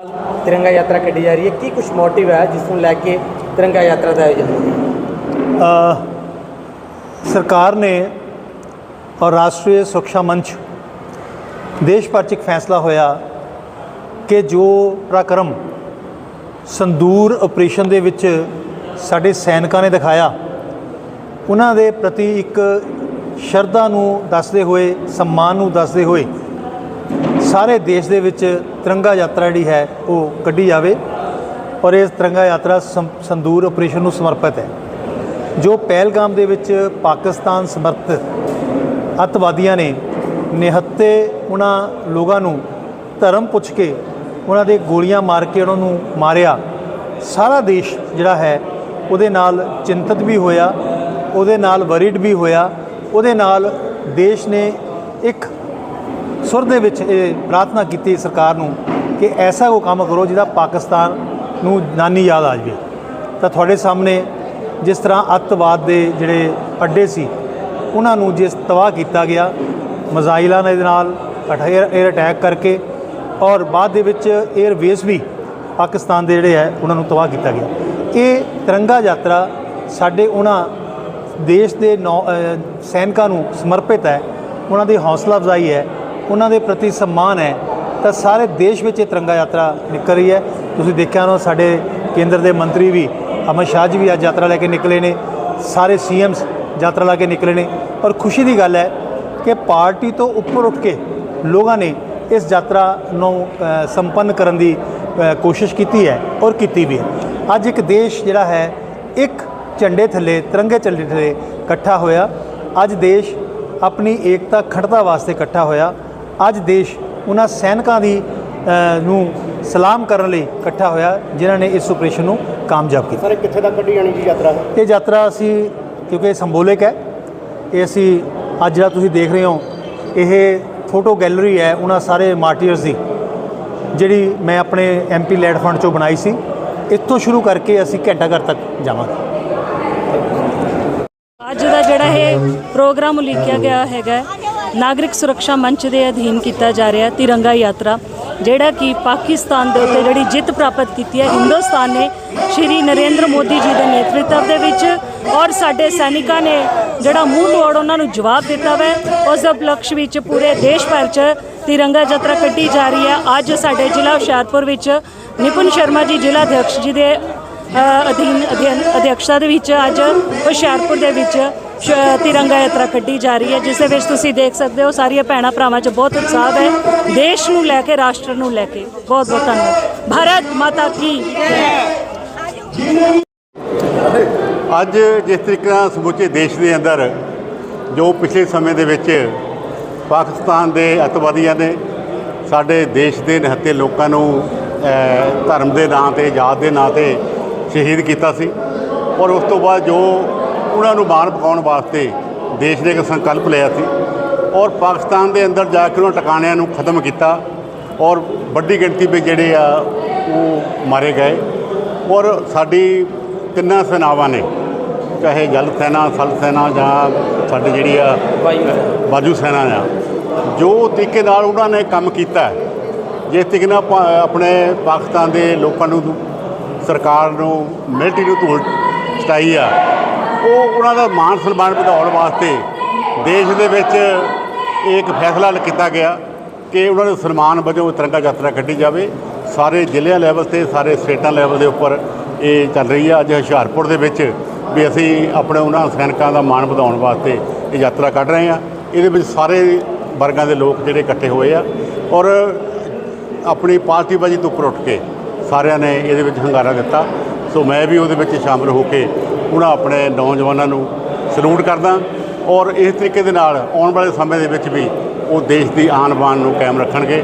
ਤਿਰੰਗਾ ਯਾਤਰਾ ਕੱਢੀ ਜਾ ਰਹੀ ਹੈ। ਕੀ ਕੁਝ ਮੋਟਿਵ ਹੈ ਜਿਸ ਨੂੰ ਲੈ ਕੇ ਤਿਰੰਗਾ ਯਾਤਰਾ ਦਾ ਆਯੋਜਨ? ਹੋ ਸਰਕਾਰ ਨੇ ਔਰ ਰਾਸ਼ਟਰੀ ਸੁਰੱਖਿਆ ਮੰਚ ਦੇਸ਼ ਭਰ 'ਚ ਇੱਕ ਫੈਸਲਾ ਹੋਇਆ ਕਿ ਜੋ ਪ੍ਰਕਰਮ ਸੰਦੂਰ ਆਪਰੇਸ਼ਨ ਦੇ ਵਿੱਚ ਸਾਡੇ ਸੈਨਿਕਾਂ ਨੇ ਦਿਖਾਇਆ, ਉਹਨਾਂ ਦੇ ਪ੍ਰਤੀ ਇੱਕ ਸ਼ਰਧਾ ਨੂੰ ਦੱਸਦੇ ਹੋਏ, ਸਨਮਾਨ ਨੂੰ ਦੱਸਦੇ ਹੋਏ ਸਾਰੇ ਦੇਸ਼ ਦੇ ਵਿੱਚ ਤਿਰੰਗਾ ਯਾਤਰਾ ਜਿਹੜੀ ਹੈ ਉਹ ਕੱਢੀ ਜਾਵੇ ਔਰ ਇਹ ਤਿਰੰਗਾ ਯਾਤਰਾ ਸੰਦੂਰ ਆਪਰੇਸ਼ਨ ਨੂੰ ਸਮਰਪਿਤ ਹੈ। ਜੋ ਪਹਿਲਗਾਮ ਦੇ ਵਿੱਚ ਪਾਕਿਸਤਾਨ ਸਮਰਥਿਤ ਅੱਤਵਾਦੀਆਂ ਨੇ ਨਿਹੱਤੇ ਉਹਨਾਂ ਲੋਕਾਂ ਨੂੰ ਧਰਮ ਪੁੱਛ ਕੇ ਉਹਨਾਂ ਦੇ ਗੋਲੀਆਂ ਮਾਰ ਕੇ ਉਹਨਾਂ ਨੂੰ ਮਾਰਿਆ। ਸਾਰਾ ਦੇਸ਼ ਜਿਹੜਾ ਹੈ ਉਹਦੇ ਨਾਲ ਚਿੰਤਤ ਵੀ ਹੋਇਆ, ਉਹਦੇ ਨਾਲ ਵਰਿਡ ਵੀ ਹੋਇਆ, ਉਹਦੇ ਨਾਲ ਦੇਸ਼ ਨੇ ਇੱਕ ਸੁਰ ਦੇ ਵਿੱਚ ਇਹ ਪ੍ਰਾਰਥਨਾ ਕੀਤੀ ਸਰਕਾਰ ਨੂੰ ਕਿ ਐਸਾ ਉਹ ਕੰਮ ਕਰੋ ਜਿਹਦਾ ਪਾਕਿਸਤਾਨ ਨੂੰ ਨਾਨੀ ਯਾਦ ਆ ਜਾਵੇ। ਤਾਂ ਤੁਹਾਡੇ ਸਾਹਮਣੇ ਜਿਸ ਤਰ੍ਹਾਂ ਅੱਤਵਾਦ ਦੇ ਜਿਹੜੇ ਅੱਡੇ ਸੀ, ਉਹਨਾਂ ਨੂੰ ਜਿਸ ਤਬਾਹ ਕੀਤਾ ਗਿਆ ਮਜ਼ਾਈਲਾਂ ਦੇ ਨਾਲ ਏਅਰ ਅਟੈਕ ਕਰਕੇ ਔਰ ਬਾਅਦ ਦੇ ਵਿੱਚ 에ਅਰਵੇਸ ਵੀ ਪਾਕਿਸਤਾਨ ਦੇ ਜਿਹੜੇ ਹੈ, ਉਹਨਾਂ ਨੂੰ ਤਬਾਹ ਕੀਤਾ ਗਿਆ। ਇਹ ਤਿਰੰਗਾ ਯਾਤਰਾ ਸਾਡੇ ਉਹਨਾਂ ਦੇਸ਼ ਦੇ ਨੌ- ਸੈਨਿਕਾਂ ਨੂੰ ਸਮਰਪਿਤ ਹੈ, ਉਹਨਾਂ ਦੀ ਹੌਸਲਾ ਅਫਜ਼ਾਈ ਹੈ। ਉਹਨਾਂ ਦੇ ਪ੍ਰਤੀ ਸਨਮਾਨ ਹੈ, ਤਾਂ ਸਾਰੇ ਦੇਸ਼ ਵਿੱਚ ਇਹ ਤਿਰੰਗਾ ਯਾਤਰਾ ਨਿਕਲ ਰਹੀ ਹੈ। ਤੁਸੀਂ ਦੇਖਿਆ ਹੋਣਾ, ਸਾਡੇ ਕੇਂਦਰ ਦੇ ਮੰਤਰੀ ਵੀ ਅਮਿਤ ਸ਼ਾਹ ਜੀ ਵੀ ਅੱਜ ਯਾਤਰਾ ਲੈ ਕੇ ਨਿਕਲੇ ਨੇ। ਸਾਰੇ ਸੀਐਮਸ ਯਾਤਰਾ ਲਾ ਕੇ ਨਿਕਲੇ ਨੇ। ਔਰ ਖੁਸ਼ੀ ਦੀ ਗੱਲ ਹੈ ਕਿ ਪਾਰਟੀ ਤੋਂ ਉੱਪਰ ਉੱਠ ਕੇ ਲੋਕਾਂ ਨੇ ਇਸ ਯਾਤਰਾ ਨੂੰ ਸੰਪੰਨ ਕਰਨ ਦੀ ਕੋਸ਼ਿਸ਼ ਕੀਤੀ ਹੈ ਔਰ ਕੀਤੀ ਵੀ ਹੈ। ਅੱਜ ਇੱਕ ਦੇਸ਼ ਜਿਹੜਾ ਹੈ, ਇੱਕ ਝੰਡੇ ਥੱਲੇ, ਤਿਰੰਗੇ ਝੰਡੇ ਥੱਲੇ ਇਕੱਠਾ ਹੋਇਆ। ਅੱਜ ਦੇਸ਼ ਆਪਣੀ ਏਕਤਾ ਖੜਤਾ ਵਾਸਤੇ ਇਕੱਠਾ ਹੋਇਆ। ਅੱਜ ਦੇਸ਼ ਉਹਨਾਂ ਸੈਨਿਕਾਂ ਦੀ ਨੂੰ ਸਲਾਮ ਕਰਨ ਲਈ ਇਕੱਠਾ ਹੋਇਆ ਜਿਨ੍ਹਾਂ ਨੇ ਇਸ ਆਪਰੇਸ਼ਨ ਨੂੰ ਕਾਮਯਾਬ ਕੀਤਾ। ਸਰ ਕਿੱਥੇ ਤੱਕ ਕੱਢੀ ਜਾਣੀ ਜੀ ਯਾਤਰਾ? ਇਹ ਯਾਤਰਾ ਅਸੀਂ ਕਿਉਂਕਿ ਇਹ ਸਿੰਬੋਲਿਕ ਹੈ ਇਹ ਅਸੀਂ ਅੱਜ ਜਿਹੜਾ ਤੁਸੀਂ ਦੇਖ ਰਹੇ ਹੋ ਇਹ ਫੋਟੋ ਗੈਲਰੀ ਹੈ ਉਹਨਾਂ ਸਾਰੇ ਮਾਰਟੀਅਰਸ ਦੀ ਜਿਹੜੀ ਮੈਂ ਆਪਣੇ ਐਮਪੀ ਲੈਡ ਫੰਡ ਚੋਂ ਬਣਾਈ ਸੀ। ਇੱਥੋਂ ਸ਼ੁਰੂ ਕਰਕੇ ਅਸੀਂ ਘੰਟਾ ਘਰ ਤੱਕ ਜਾਵਾਂਗੇ। ਅੱਜ ਦਾ ਜਿਹੜਾ ਇਹ ਪ੍ਰੋਗਰਾਮ ਉਲੀਕਿਆ ਗਿਆ ਹੈਗਾ ਨਾਗਰਿਕ ਸੁਰੱਖਿਆ ਮੰਚ ਦੇ ਅਧੀਨ ਕੀਤਾ ਜਾ ਰਿਹਾ ਤਿਰੰਗਾ ਯਾਤਰਾ, ਜਿਹੜਾ ਕਿ ਪਾਕਿਸਤਾਨ ਦੇ ਉੱਤੇ ਜਿਹੜੀ ਜਿੱਤ ਪ੍ਰਾਪਤ ਕੀਤੀ ਹੈ। ਹਿੰਦੁਸਤਾਨ ਨੇ ਸ਼੍ਰੀ ਨਰਿੰਦਰ ਮੋਦੀ ਜੀ ਦੇ ਨੇਤਰਤਵ ਦੇ ਵਿੱਚ ਔਰ ਸਾਡੇ ਸੈਨਿਕਾਂ ਨੇ ਜਿਹੜਾ ਮੂੰਹ ਤੋੜ ਉਹਨਾਂ ਨੂੰ ਜਵਾਬ ਦਿੱਤਾ ਵੈ। ਉਸ ਦੇ ਉਪਲਕਸ਼ ਵਿੱਚ ਪੂਰੇ ਦੇਸ਼ ਭਰ 'ਚ ਤਿਰੰਗਾ ਯਾਤਰਾ ਕੱਢੀ ਜਾ ਰਹੀ ਹੈ। ਅੱਜ ਸਾਡੇ ਜ਼ਿਲ੍ਹਾ ਹੁਸ਼ਿਆਰਪੁਰ ਵਿੱਚ ਨਿਪੁਨ ਸ਼ਰਮਾ ਜੀ, ਜ਼ਿਲ੍ਹਾ ਅਧਿਕਸ਼ ਜੀ ਦੇ ਅਧੀਨ ਅਧਿਨ ਅਧਿਕਸ਼ਤਾ ਦੇ ਵਿੱਚ ਅੱਜ ਹੁਸ਼ਿਆਰਪੁਰ ਦੇ ਵਿੱਚ ਤਿਰੰਗਾ ਯਾਤਰਾ ਕੱਢੀ ਜਾ ਰਹੀ ਹੈ, ਜਿਸ ਦੇ ਵਿੱਚ ਤੁਸੀਂ ਦੇਖ ਸਕਦੇ ਹੋ ਸਾਰੀਆਂ ਭੈਣਾਂ ਭਰਾਵਾਂ 'ਚ ਬਹੁਤ ਉਤਸ਼ਾਹ ਹੈ। ਦੇਸ਼ ਨੂੰ ਲੈ ਕੇ, ਰਾਸ਼ਟਰ ਨੂੰ ਲੈ ਕੇ। ਬਹੁਤ ਬਹੁਤ ਧੰਨਵਾਦ। ਭਾਰਤ ਮਾਤਾ ਕੀ ਅੱਜ ਜਿਸ ਤਰੀਕੇ ਨਾਲ ਸਮੁੱਚੇ ਦੇਸ਼ ਦੇ ਅੰਦਰ, ਜੋ ਪਿਛਲੇ ਸਮੇਂ ਦੇ ਵਿੱਚ ਪਾਕਿਸਤਾਨ ਦੇ ਅਤਵਾਦੀਆਂ ਨੇ ਸਾਡੇ ਦੇਸ਼ ਦੇ ਨਿਹੱਤੇ ਲੋਕਾਂ ਨੂੰ ਧਰਮ ਦੇ ਨਾਂ ਤੇ, ਜਾਤ ਦੇ ਨਾਂ ਤੇ ਸ਼ਹੀਦ ਕੀਤਾ ਸੀ। ਔਰ ਉਸ ਤੋਂ ਬਾਅਦ ਜੋ ਉਹਨਾਂ ਨੂੰ ਮਾਣ ਪਕਾਉਣ ਵਾਸਤੇ ਦੇਸ਼ ਨੇ ਇੱਕ ਸੰਕਲਪ ਲਿਆ ਸੀ ਔਰ ਪਾਕਿਸਤਾਨ ਦੇ ਅੰਦਰ ਜਾ ਕੇ ਉਹਨਾਂ ਟਿਕਾਣਿਆਂ ਨੂੰ ਖਤਮ ਕੀਤਾ ਔਰ ਵੱਡੀ ਗਿਣਤੀ ਵਿੱਚ ਜਿਹੜੇ ਆ ਉਹ ਮਾਰੇ ਗਏ ਔਰ ਸਾਡੀ ਤਿੰਨਾਂ ਸੈਨਾਵਾਂ ਨੇ, ਚਾਹੇ ਜਲ ਸੈਨਾ, ਸਲ ਸੈਨਾ ਜਾਂ ਸਾਡੀ ਜਿਹੜੀ ਆ ਵਾਯੂ ਬਾਜੂ ਸੈਨਾ ਆ, ਜੋ ਤਰੀਕੇ ਨਾਲ ਉਹਨਾਂ ਨੇ ਕੰਮ ਕੀਤਾ ਜਿਸ ਤਰੀਕੇ ਨਾਲ ਪਾ- ਆਪਣੇ ਪਾਕਿਸਤਾਨ ਦੇ ਲੋਕਾਂ ਨੂੰ, ਸਰਕਾਰ ਨੂੰ, ਮਿਲਟਰੀ ਨੂੰ ਧੂਲ ਚਟਾਈ ਆ ਉਹ ਉਹਨਾਂ ਦਾ ਮਾਨ ਸਨਮਾਨ ਵਧਾਉਣ ਵਾਸਤੇ ਦੇਸ਼ ਦੇ ਵਿੱਚ ਇਹ ਇੱਕ ਫੈਸਲਾ ਕੀਤਾ ਗਿਆ ਕਿ ਉਹਨਾਂ ਨੂੰ ਸਨਮਾਨ ਵਜੋਂ ਤਿਰੰਗਾ ਯਾਤਰਾ ਕੱਢੀ ਜਾਵੇ। ਸਾਰੇ ਜ਼ਿਲ੍ਹਿਆਂ ਲੈਵਲ ਤੇ, ਸਾਰੇ ਸਟੇਟਾਂ ਲੈਵਲ ਦੇ ਉੱਪਰ ਇਹ ਚੱਲ ਰਹੀ ਆ। ਅੱਜ ਹੁਸ਼ਿਆਰਪੁਰ ਦੇ ਵਿੱਚ ਵੀ ਅਸੀਂ ਆਪਣੇ ਉਹਨਾਂ ਸੈਨਿਕਾਂ ਦਾ ਮਾਣ ਵਧਾਉਣ ਵਾਸਤੇ ਇਹ ਯਾਤਰਾ ਕੱਢ ਰਹੇ ਹਾਂ ਇਹਦੇ ਵਿੱਚ ਸਾਰੇ ਵਰਗਾਂ ਦੇ ਲੋਕ ਜਿਹੜੇ ਇਕੱਠੇ ਹੋਏ ਆ ਔਰ ਆਪਣੀ ਪਾਰਟੀਬਾਜ਼ੀ ਤੋਂ ਉੱਪਰ ਉੱਠ ਕੇ ਸਾਰਿਆਂ ਨੇ ਇਹਦੇ ਵਿੱਚ ਹੰਗਾਰਾ ਦਿੱਤਾ। ਸੋ ਮੈਂ ਵੀ ਉਹਦੇ ਵਿੱਚ ਸ਼ਾਮਲ ਹੋ ਕੇ ਉਹਨਾਂ ਆਪਣੇ ਨੌਜਵਾਨਾਂ ਨੂੰ ਸਲੂਟ ਕਰਦਾ ਔਰ ਇਸ ਤਰੀਕੇ ਦੇ ਨਾਲ ਆਉਣ ਵਾਲੇ ਸਮੇਂ ਦੇ ਵਿੱਚ ਵੀ ਉਹ ਦੇਸ਼ ਦੀ ਆਨ ਬਾਨ ਨੂੰ ਕਾਇਮ ਰੱਖਣਗੇ।